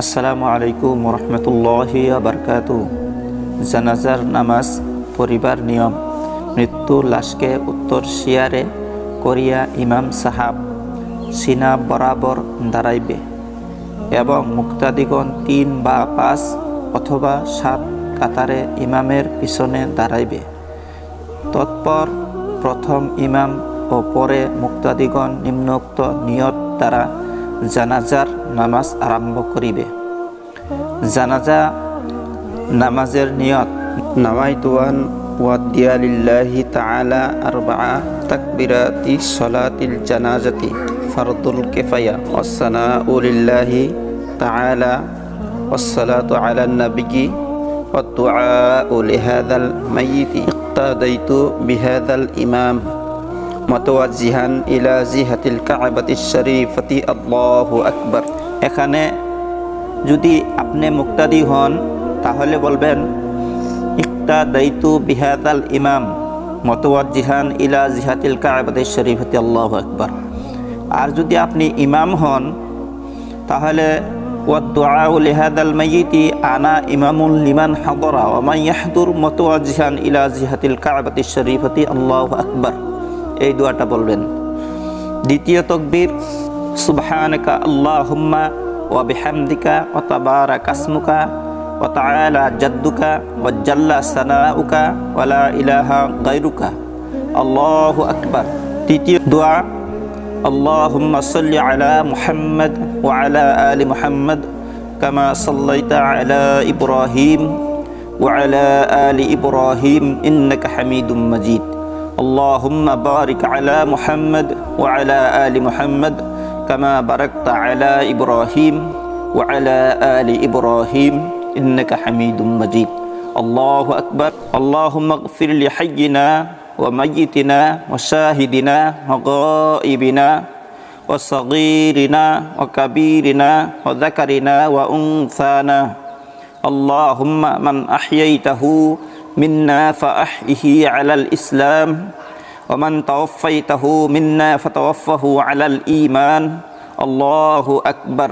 আসসালামু আলাইকুম রহমতুল্লাহি বারকাত জানাজার নামাজ, পরিবার নিয়ম, মৃত্যু লাশকে উত্তর শিয়ারে করিয়া ইমাম সাহাব সিনা বরাবর দাঁড়াইবে এবং মুক্তাদিগণ তিন বা পাঁচ অথবা সাত কাতারে ইমামের পিছনে দাঁড়াইবে। তৎপর প্রথম ইমাম ও পরে মুক্তাদিগণ নিম্নোক্ত নিয়ত দ্বারা জানাজার নামাজ আরম্ভ করিবে জানাজা নামাজের নিয়ত নামাইতুয়ান ওয়াদিয়া লিল্লাহি তাআলা আরবাআ তাকবিরাতি সলাতিল জানাজাতি ফারদুল কিফায়া ওয়াসসানাউ লিল্লাহি তাআলা والصلاة على النبي والدعاء لهذا الميت اقتديت بهذا الإمام মতোয়াজিহান ইলা জিহাতিল কাবাতি শরীফতি আল্লাহ আকবর। এখানে যদি আপনি মুক্তাদি হন, তাহলে বলবেন, ইকতা দায়িতু বিহাত আল ইমাম মতোয়াজিহান ইলা জিহাতিল কাবাতি শরীফতি আল্লাহ আকবর। আর যদি আপনি ইমাম হন, তাহলে ওয়াদ্দুআউল হাদাল মাইয়িতি আনা ইমামুল লিমান হাদরা ওয়া মান ইয়াহদুর ইলা জিহাতিল কাবাতিশ শরীফতি আল্লাহু আকবার। এই দোয়াটা বলবেন দ্বিতীয় তকবীর সুবহানাকা আল্লাহুম্মা ওয়া বিহামদিকা ওয়া তাবারাকা আসমুকা ওয়া তাআলা জাদ্দুকা ওয়া জাল্লা সানাউকা ওয়া লা ইলাহা গায়রুকা আল্লাহু আকবার তৃতীয় দোয়া اللهم صل على محمد وعلى آل محمد كما صليت على إبراهيم وعلى آل إبراهيم إنك حميد مجيد اللهم بارك على محمد وعلى آل محمد كما باركت على إبراهيم وعلى آل إبراهيم إنك حميد مجيد. الله أكبر. اللهم اغفر لحينا وميتنا وشاهدنا وغائبنا وصغيرنا وكبيرنا وذكرنا وأنثانا. اللهم من أحييته منا فأحيه على الإسلام ومن توفيته منا فتوفه على الإيمان. الله أكبر.